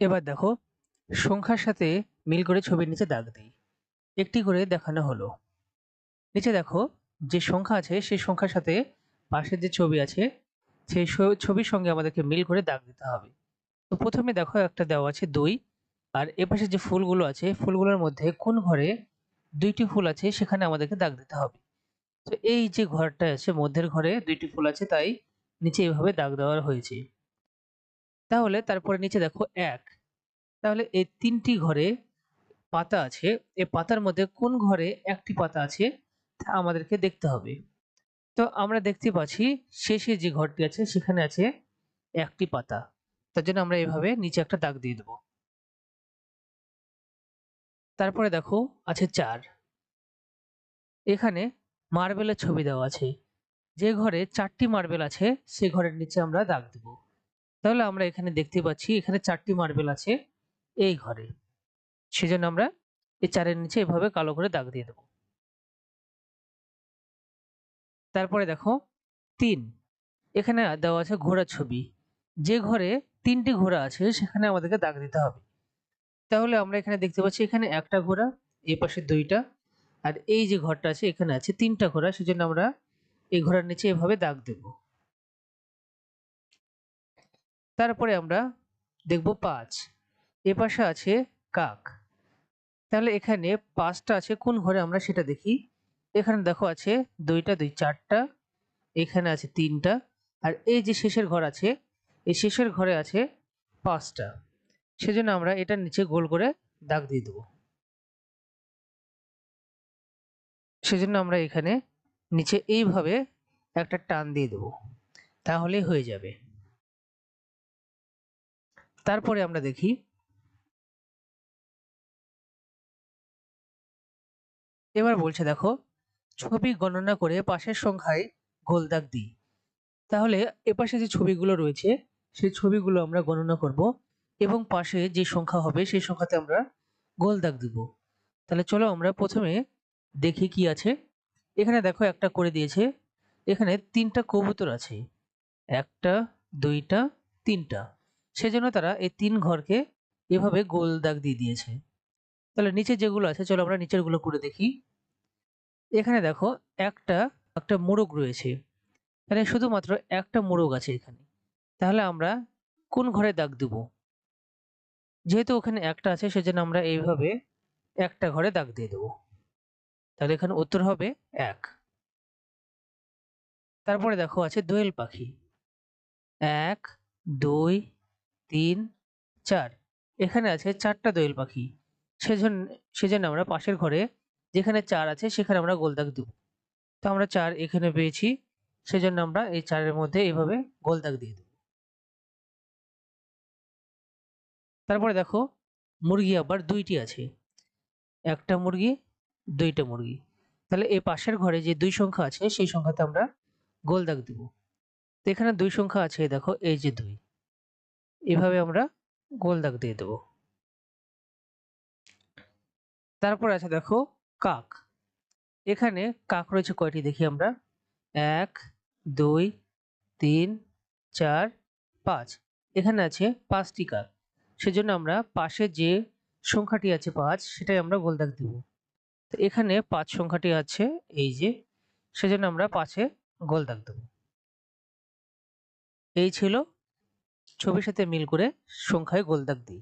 এবার দেখো, সংখ্যার সাথে মিল করে ছবির নিচে দাগ দিই। একটি করে দেখানো হলো। নিচে দেখো, যে সংখ্যা আছে, সেই সংখ্যার সাথে পাশের যে ছবি আছে, সেই ছবির সঙ্গে আমাদেরকে মিল করে দাগ দিতে হবে। তো প্রথমে দেখো, একটা দেওয়া আছে দুই। আর এপাশে যে ফুলগুলো আছে, ফুলগুলোর মধ্যে কোন ঘরে দুইটি ফুল আছে, সেখানে আমাদেরকে দাগ দিতে হবে। তো এই যে ঘরটা আছে, মধ্যের ঘরে দুইটি ফুল আছে, তাই নিচে এইভাবে দাগ দেওয়া হয়েছে। তাহলে তারপরে নিচে দেখো এক। তাহলে এই তিনটি ঘরে পাতা আছে। এই পাতার মধ্যে কোন ঘরে একটি পাতা আছে তা আমাদেরকে দেখতে হবে। তো আমরা দেখতে পাচ্ছি শেষে যে ঘরটি আছে সেখানে আছে একটি পাতা। তার জন্য আমরা এভাবে নিচে একটা দাগ দিয়ে দেবো। তারপরে দেখো আছে চার। এখানে মার্বেলের ছবি দেওয়া আছে। যে ঘরে চারটি মার্বেল আছে সে ঘরের নিচে আমরা দাগ দেব। তাহলে আমরা এখানে দেখতে পাচ্ছি, এখানে চারটি মার্বেল আছে এই ঘরে। সেজন্য আমরা এই চারের নিচে এভাবে কালো করে দাগ দিয়ে দেব। তারপরে দেখো, তিন। এখানে দেওয়া আছে ঘোড়ার ছবি। যে ঘরে তিনটি ঘোড়া আছে, সেখানে আমাদেরকে দাগ দিতে হবে। তাহলে আমরা এখানে দেখতে পাচ্ছি, এখানে একটা ঘোড়া, এই পাশে দুইটা। আর এই যে ঘরটা আছে, এখানে আছে তিনটা ঘোড়া, সেজন্য আমরা এই ঘোড়ার নিচে এভাবে দাগ দেব। তারপরে আমরা দেখব পাঁচ। এ পাশে আছে কাক। তাহলে এখানে পাঁচটা আছে, কোন ঘরে আমরা সেটা দেখি? এখানে দেখো আছে দুইটা, দুই চারটা, এখানে আছে তিনটা, আর এই যে শেষের ঘর আছে, এই শেষের ঘরে আছে পাঁচটা। সেজন্য আমরা এটার নিচে গোল করে দাগ দিয়ে দেবো। সেজন্য আমরা এখানে নিচে এইভাবে একটা টান দিয়ে দেবো। তাহলেই হয়ে যাবে। তারপরে আমরা দেখি। এবার বলছে, দেখো, ছবি গণনা করে পাশের সংখ্যায় গোল দাগ দিই। তাহলে এপাশে যে ছবিগুলো রয়েছে, সেই ছবিগুলো আমরা গণনা করব এবং পাশে যে সংখ্যা হবে, সেই সংখ্যাতে আমরা গোল দাগ দিব। তাহলে চলো আমরা প্রথমে দেখি কি আছে। এখানে দেখো, একটা করে দিয়েছে। এখানে তিনটা কবুতর আছে। একটা, দুইটা, তিনটা। সেজন্য তারা এই তিন ঘরকে এভাবে গোল দাগ দিয়ে দিয়েছে। তাহলে নিচে যেগুলো আছে চলো আমরা নিচেরগুলো করে দেখি। এখানে দেখো একটা একটা মোরগ রয়েছে। এখানে শুধুমাত্র একটা মোরগ আছে এখানে। তাহলে আমরা কোন ঘরে দাগ দেব? যেহেতু ওখানে একটা আছে সেজন্য আমরা এইভাবে একটা ঘরে দাগ দিয়ে দেবো। তাহলে এখানে উত্তর হবে এক। তারপরে দেখো আছে দোয়েল পাখি। এক দুই তিন, চার। এখানে আছে চারটা দোয়েল পাখি। সেজন্য সেজন্য আমরা পাশের ঘরে যেখানে চার আছে সেখানে আমরা গোল দাগ দেব। তো আমরা চার এখানে পেয়েছি, সেজন্য আমরা এই চারের মধ্যে এইভাবে গোল দাগ দিয়ে দেব। তারপরে দেখো, মুরগি আবার দুইটি আছে। একটা মুরগি, দুইটা মুরগি। তাহলে এই পাশের ঘরে যে দুই সংখ্যা আছে, সেই সংখ্যাতে আমরা গোল দাগ দিব। তো এখানে দুই সংখ্যা আছে, দেখো, এই যে দুই। এভাবে আমরা গোল দাগ দিয়ে দেব। তারপর আছে দেখো কাক। এখানে কাক রয়েছে কয়টি দেখি আমরা? এক, দুই, তিন, চার, পাঁচ। এখানে আছে পাঁচটি কাক। সেজন্য আমরা পাশে যে সংখ্যাটি আছে পাঁচ, সেটাই আমরা গোল দাগ দিব। তো এখানে পাঁচ সংখ্যাটি আছে, এই যে। সেজন্য আমরা পাঁচে গোল দাগ দেব। এই ছিল ছবির সাথে মিল করে সংখ্যায় গোল দাগ দিই।